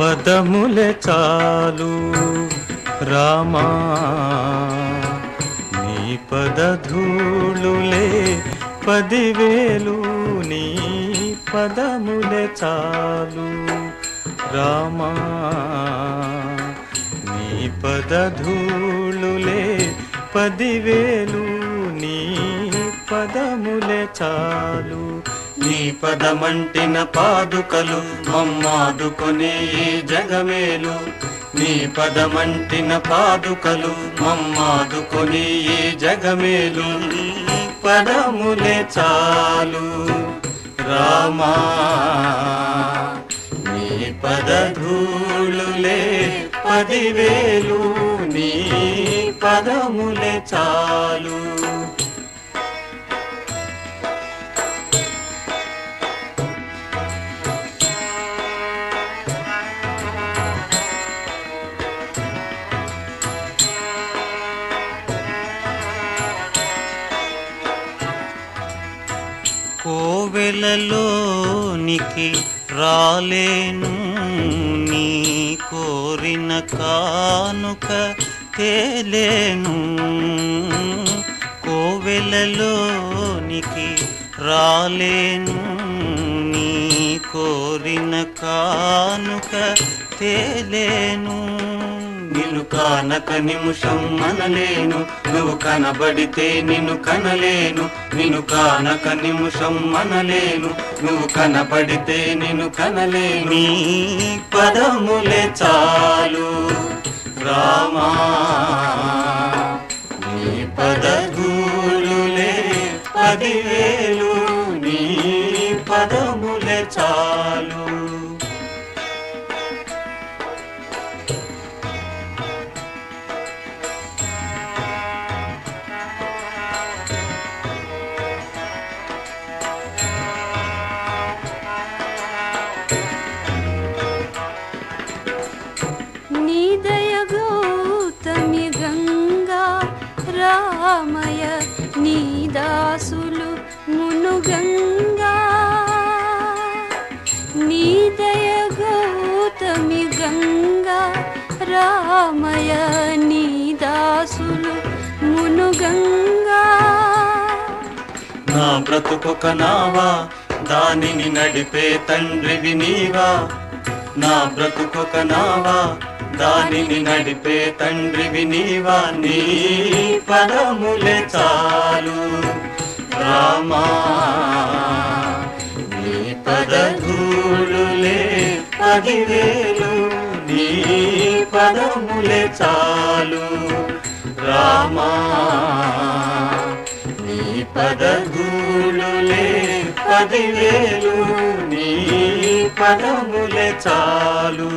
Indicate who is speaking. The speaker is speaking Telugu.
Speaker 1: పదములే చాలు రామా. నీ పదధూళులే పదివేలు నీ పదములే చాలు రామా. నీ పదధూళులే పదివేలు నీ పదములే చాలు నీ పదమంటిన పాదుకలు మమ్మాదుకునే జగమేలు. నీ పదమంటిన పాదుకలు మమ్మాదుకునే జగమేలు. పదములే చాలు రామా. నీ పదధూళులే పదివేలు నీ పదములే చాలు. వెలలోనికి రాలేను. నీ కోరిన కానుక తేలేను. కోవెలలోనికి రాలేను. నీ కోరిన కానుక తేలేను. కానక నిమిషం మనలేను నువ్వు కనబడితే నిన్ను కనలేను. నిన్ను కానక నిమిషం మనలేను నువ్వు కనబడితే నిన్ను కనలేను. నీ పదములే చాలు రామా. నీ పదగూలులే పదివేలు. నీ పదములే చాలు.
Speaker 2: రామయ నీదాసులు మునుగంగా నీ దయ గౌతమి గంగా రామయ నీ దాసులు మునుగంగా
Speaker 1: నా బ్రతుకొక నావా దానిని నడిపే తండ్రివి నీవా. నా బ్రతుకొక నావా దానిని నడిపే తండ్రివి నీవా? నీ పదములే చాలు. రామా నీ పదధూళులే పదివేలు నీ పదములే చాలు. రామా నీ పదగూలులే పదివేలు నీ పదములే చాలు.